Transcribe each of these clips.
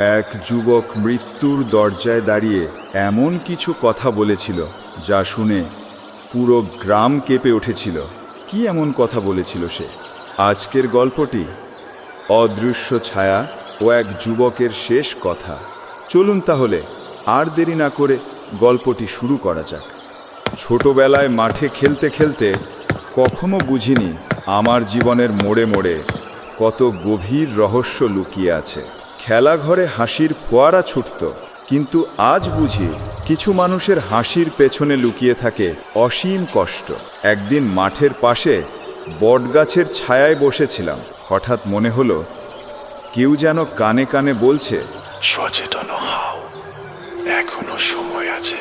এক যুবক মৃত্যুর দরজায় দাঁড়িয়ে এমন কিছু কথা বলেছিল, যা শুনে পুরো গ্রাম কেঁপে উঠেছিল। কি এমন কথা বলেছিল সে? আজকের গল্পটি অদৃশ্য ছায়া ও এক যুবকের শেষ কথা। চলুন তাহলে আর দেরি না করে গল্পটি শুরু করা যাক। ছোটবেলায় মাঠে খেলতে খেলতে কখনো বুঝিনি আমার জীবনের মোড়ে মোড়ে কত গভীর রহস্য লুকিয়ে আছে। খেলাঘরে হাসির ফোয়ারা ছুটত কিন্তু আজ বুঝি কিছু মানুষের হাসির পেছনে লুকিয়ে থাকে অসীম কষ্ট। একদিন মাঠের পাশে বটগাছের ছায়ায় বসেছিলাম হঠাৎ মনে হলো কেউ যেন কানে কানে বলছে সচেতন হাও এখনও সময় আছে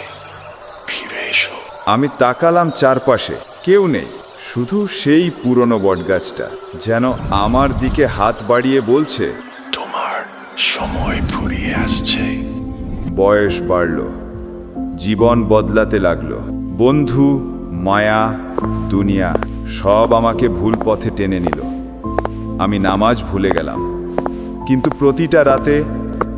ফিরে এসো। আমি তাকালাম চারপাশে কেউ নেই শুধু সেই পুরনো বটগাছটা যেন আমার দিকে হাত বাড়িয়ে বলছে সময় ফুরিয়ে আসছে। বয়স বাড়ল। জীবন বদলাতে লাগল। বন্ধু মায়া দুনিয়া সব আমাকে ভুল পথে টেনে নিল। আমি নামাজ ভুলে গেলাম। কিন্তু প্রতিটা রাতে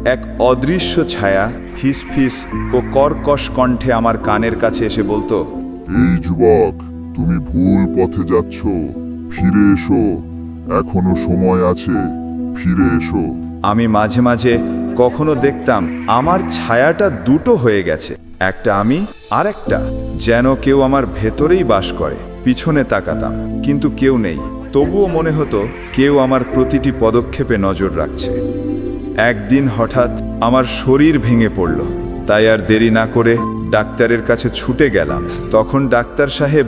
এক অদৃশ্য ছায়া ফিস ফিস ও কর্কশ কণ্ঠে আমার কানের কাছে এসে বলতো এই যুবক তুমি ভুল পথে যাচ্ছ। ফিরে এসো। এখনও সময় আছে। ফিরে এসো। আমি মাঝে মাঝে কখনো দেখতাম আমার ছায়াটা দুটো হয়ে গেছে। একটা আমি আর একটা যেন কেউ আমার ভেতরেই বাস করে, পিছনে তাকাতাম। কিন্তু কেউ নেই। তবুও মনে হতো কেউ আমার প্রতিটি পদক্ষেপে নজর রাখছে। একদিন হঠাৎ আমার শরীর ভেঙে পড়ল। তাই আর দেরি না করে ডাক্তারের কাছে ছুটে গেলাম। তখন ডাক্তার সাহেব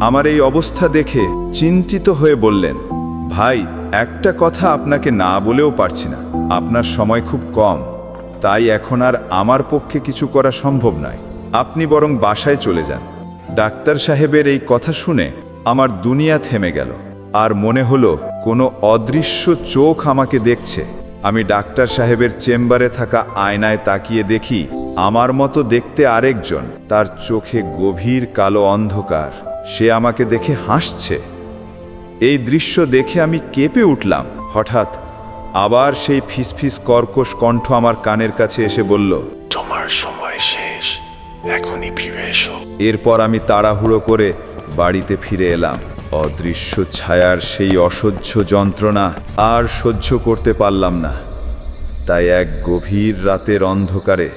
আমার এই অবস্থা দেখে চিন্তিত হয়ে বললেন, ভাই একটা কথা আপনাকে না বলেও পারছি না। আপনার সময় খুব কম। তাই এখন আর আমার পক্ষে কিছু করা সম্ভব নয়। আপনি বরং বাসায় চলে যান। ডাক্তার সাহেবের এই কথা শুনে আমার দুনিয়া থেমে গেল। আর মনে হলো, কোনো অদৃশ্য চোখ আমাকে দেখছে। আমি ডাক্তার সাহেবের চেম্বারে থাকা আয়নায় তাকিয়ে দেখি, আমার মতো দেখতে আরেকজন। তার চোখে গভীর কালো অন্ধকার। সে আমাকে দেখে হাসছে। এই দৃশ্য দেখে আমি কেঁপে উঠলাম। হঠাৎ আবার সেই ফিসফিস কর্কশ কণ্ঠ আমার কানের কাছে এসে বলল তোমার সময় শেষ এখনই ফিরে এসো। এরপর আমি তাড়াহুড়ো করে বাড়িতে ফিরে এলাম। অদৃশ্য ছায়ার সেই অসহ্য যন্ত্রণা আর সহ্য করতে পারলাম না। তাই এক গভীর রাতের অন্ধকারে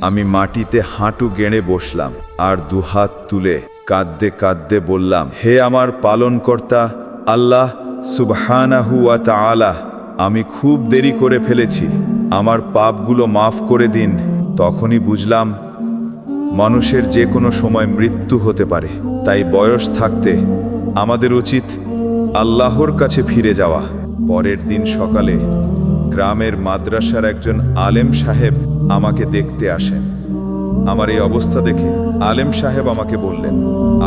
আমি মাটিতে হাঁটু গেঁড়ে বসলাম আর দুহাত তুলে কাঁদতে কাঁদতে বললাম, হে আমার পালনকর্তা, আল্লাহ সুবহানাহু ওয়া তাআলা, আমি খুব দেরি করে ফেলেছি, আমার পাপগুলো মাফ করে দিন। তখনই বুঝলাম, মানুষের যে কোনো সময় মৃত্যু হতে পারে, তাই বয়স থাকতে আমাদের উচিত আল্লাহর কাছে ফিরে যাওয়া। পরের দিন সকালে গ্রামের মাদ্রাসার একজন আলেম সাহেব আমাকে দেখতে আসেন। আমার এই অবস্থা দেখে আলেম সাহেব আমাকে বললেন,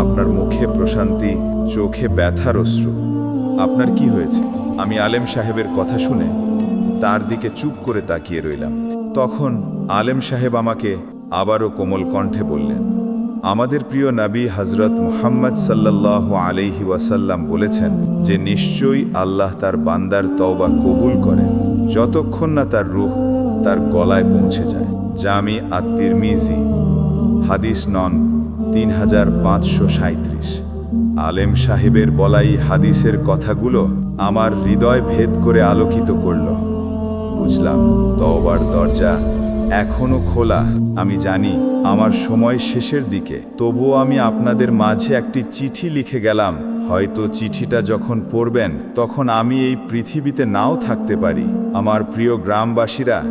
আপনার মুখে প্রশান্তি, চোখে ব্যথার অশ্রু। আপনার কি হয়েছে? আমি আলেম সাহেবের কথা শুনে তার দিকে চুপ করে তাকিয়ে রইলাম। তখন আলেম সাহেব আমাকে আবারও কোমল কণ্ঠে বললেন, আমাদের প্রিয় নাবী হজরত মুহাম্মদ সাল্লাহ আলাইহি ওয়াসাল্লাম বলেছেন যে, নিশ্চয়ই আল্লাহ তার বান্দার তওবা কবুল করেন যতক্ষণ না তার রূহ তার গলায় পৌঁছে যায়। জামি আত্মির মিজি হাদিস নন তিন হাজার পাঁচশো সাঁত্রিশ আলেম সাহেবের বলাই হাদিসের কথাগুলো আমার হৃদয় ভেদ করে আলোকিত করল। বুঝলাম, তওবার দরজা এখনও খোলা। আমি জানি, আমার সময় শেষের দিকে। তবুও আমি আপনাদের মাঝে একটি চিঠি লিখে গেলাম। হয়তো চিঠিটা যখন পড়বেন, তখন আমি এই পৃথিবীতে নাও থাকতে পারি। আমার প্রিয় গ্রামবাসীরা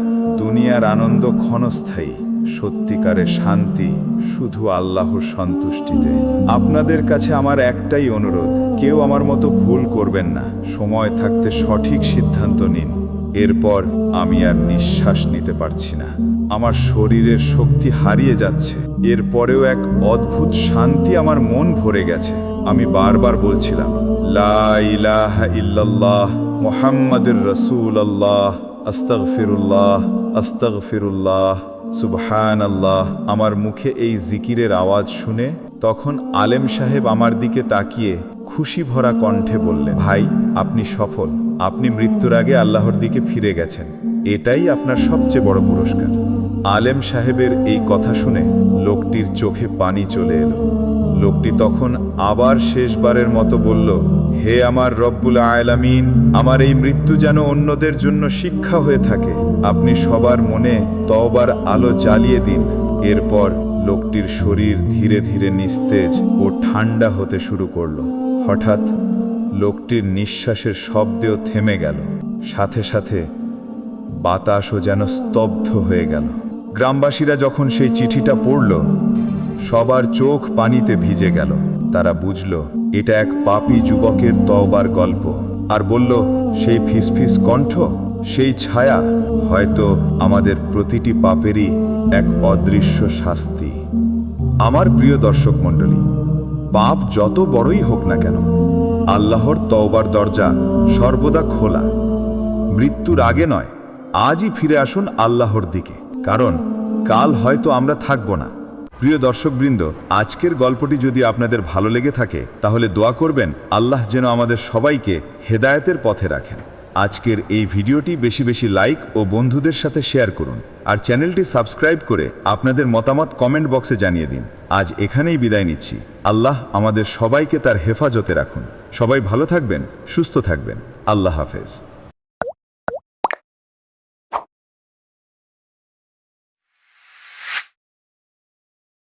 দুনিয়ার আনন্দ ক্ষণস্থায়ী, সত্যিকারে শান্তি শুধু আল্লাহর সন্তুষ্টিতে। আপনাদের কাছে আমার একটাই অনুরোধ, কেউ আমার মতো ভুল করবেন না, সময় থাকতে সঠিক সিদ্ধান্ত নিন। এরপর আমি আর নিঃশ্বাস নিতে পারছি না। আমার শরীরের শক্তি হারিয়ে যাচ্ছে। এরপরেও এক অদ্ভুত শান্তি আমার মন ভরে গেছে। আমি বারবার বলছিলাম, লা ইলাহা ইল্লাল্লাহ, মোহাম্মদের রসুল আল্লাহ আস্তাগফিরুল্লাহ আস্তাগফিরুল্লাহ সুবহান আল্লাহ আমার মুখে এই জিকিরের আওয়াজ শুনে তখন আলেম সাহেব আমার দিকে তাকিয়ে খুশি ভরা কণ্ঠে বললেন, ভাই, আপনি সফল। আপনি মৃত্যুর আগে আল্লাহর দিকে ফিরে গেছেন। এটাই আপনার সবচেয়ে বড় পুরস্কার। আলেম সাহেবের এই কথা শুনে লোকটির চোখে পানি চলে এলো। লোকটি তখন আবার শেষবারের মতো বলল হে আমার রব্বুল আয়লামিন আমার এই মৃত্যু যেন অন্যদের জন্য শিক্ষা হয়ে থাকে। আপনি সবার মনে তওবার আলো জ্বালিয়ে দিন। এরপর লোকটির শরীর ধীরে ধীরে নিস্তেজ ও ঠান্ডা হতে শুরু করল। হঠাৎ লোকটির নিঃশ্বাসের শব্দেও থেমে গেল। সাথে সাথে বাতাসও যেন স্তব্ধ হয়ে গেল। গ্রামবাসীরা যখন সেই চিঠিটা পড়ল, সবার চোখ পানিতে ভিজে গেল। তারা বুঝল এটা এক পাপী যুবকের তওবার গল্প। আর বলল, সেই ফিসফিস কণ্ঠ, সেই ছায়া হয়তো আমাদের প্রতিটি পাপেরই এক অদৃশ্য শাস্তি। আমার প্রিয় দর্শক মণ্ডলী, পাপ যত বড়ই হোক না কেন, আল্লাহর তওবার দরজা সর্বদা খোলা। মৃত্যুর আগে নয়, আজই ফিরে আসুন আল্লাহর দিকে। কারণ কাল হয়তো আমরা থাকব না। প্রিয় দর্শকবৃন্দ, আজকের গল্পটি যদি আপনাদের ভালো লেগে থাকে, তাহলে দোয়া করবেন, আল্লাহ যেন আমাদের সবাইকে হেদায়েতের পথে রাখেন। আজকের এই ভিডিওটি বেশি বেশি লাইক ও বন্ধুদের সাথে শেয়ার করুন। আর চ্যানেলটি সাবস্ক্রাইব করে আপনাদের মতামত কমেন্ট বক্সে জানিয়ে দিন। আজ এখানেই বিদায় নিচ্ছি। আল্লাহ আমাদের সবাইকে তার হেফাজতে রাখুন। সবাই ভালো থাকবেন, সুস্থ থাকবেন। আল্লাহ হাফেজ।